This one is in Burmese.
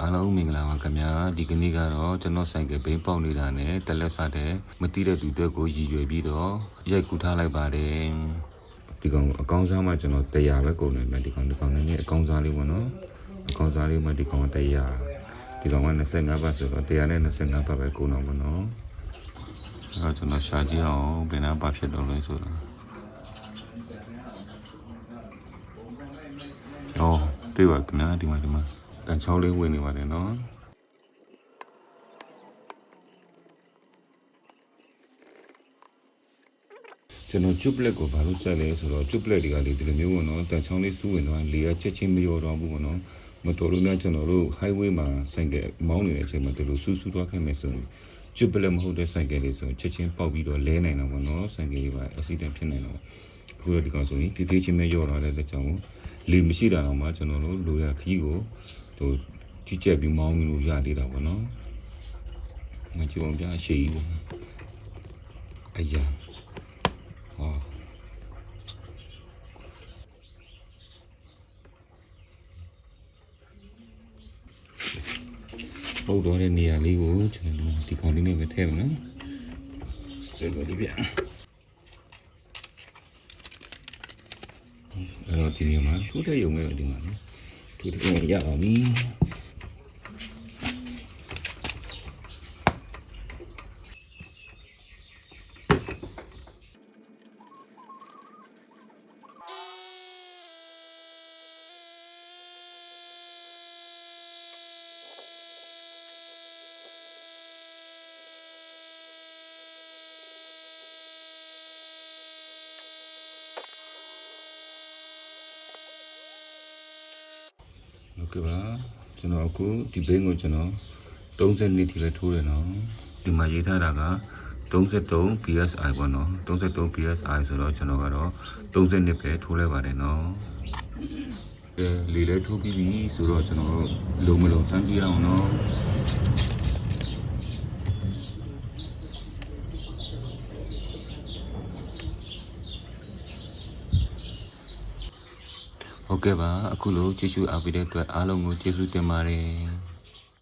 အားလုံးမင်္ဂလာပါခင်ဗျာဒီကနေ့ကတော့ကျွန်တော်ဆိုင်ကဘိန်းပေါက်နေတာနဲ့တလက်စားတဲ့မတိတဲ့သူအတွက်ကိုရည်ရွယ်ပြီးတော့ရိုက်ကူထားလိုက်ပါတယ်ဒီကောင်အကောင်းစားမှကျွန်တော်100ပဲကုန်နေမယ်ဒီကောင်ဒီကောင်နဲ့အကောင်းစားလေးပေါ့နော်အကောင်းစားလေးမှဒီကောင်100ဒီကောင်က25ဘတ်ဆိုတော့100နဲ့25ဘတ်ပဲကုန်တော့ပေါ့နော်အဲ့တော့ကျွန်တော်ရှာကြည့်အောင်ဘယ်နှဘတ်ဖြစ်တော့လဲဆိုတော့အော်တွေ့ပါခင်ဗျာဒီမှာဒီမှာ တန်ချောင်းလေးဝင်နေပါတယ်နော်ကျွန်တော်ကျုပ်လက်ကိုဘာလို့ဆက်လဲဆိုတော့ကျုပ်လက်တွေကလေဒီလိုမျိုးပေါ့နော်တန်ချောင်းလေးစူးဝင်တော့လေကချက်ချင်းမရောတော့ဘူးပေါ့နော်မတော်လို့လည်းကျွန်တော်တို့ highway မှာဆိုင်ကမောင်းနေတဲ့အချိန်မှာဒီလိုစူးစူးသွားခဲ့မယ်ဆိုရင်ကျုပ်လက်မဟုတ်တဲ့ဆိုင်ကလေးဆိုရင်ချက်ချင်းပေါက်ပြီးတော့လဲနိုင်တော့ပေါ့နော်ဆိုင်ကလေးပါ accident ဖြစ်နိုင်တော့အခုတော့ဒီကောင်ဆိုရင်ဖြည်းဖြည်းချင်းပဲရောလာတဲ့အတွက်ကြောင့်လေမရှိတာတော့မှကျွန်တော်တို့လိုရခီးကို ဟိုကြီးကျက်ပြီးမောင်းလို့ရသေးတာပေါ့နော်ငါကြည့်အောင်ပြအရှိကြီးပေါ့အရာဟောပုတ်တော့တဲ့နေရာလေးကိုကျွန်တော်ဒီကောင်လေးနဲ့ပဲထည့်မယ်နော်လွယ်လွယ်လေးပြအဲ့တော့ဒီနေရာမှာထိုးတဲ့ရုံနဲ့ဒီမှာနော် ထိုးတဲ့ရုံရအောင်နီး ဟုတ်ကဲ့ပါကျွန်တော်အခုဒီဘိန်းကိုကျွန်တော်30နှစ်ထိပဲထိုးတယ်နော်ဒီမှာရေးထားတာက33 PSI ပေါ့နော်33 PSI ဆိုတော့ကျွန်တော်ကတော့30နှစ်ပဲထိုးလိုက်ပါတယ်နော်အဲလေလဲထိုးပြီးပြီဆိုတော့ကျွန်တော်တို့လုံမလုံစမ်းကြည့်အောင်နော် ဟုတ်ကဲ့ပါအခုလိုကျေးဇူးအားပေးတဲ့အတွက်အားလုံးကိုကျေးဇူးတင်ပါတယ်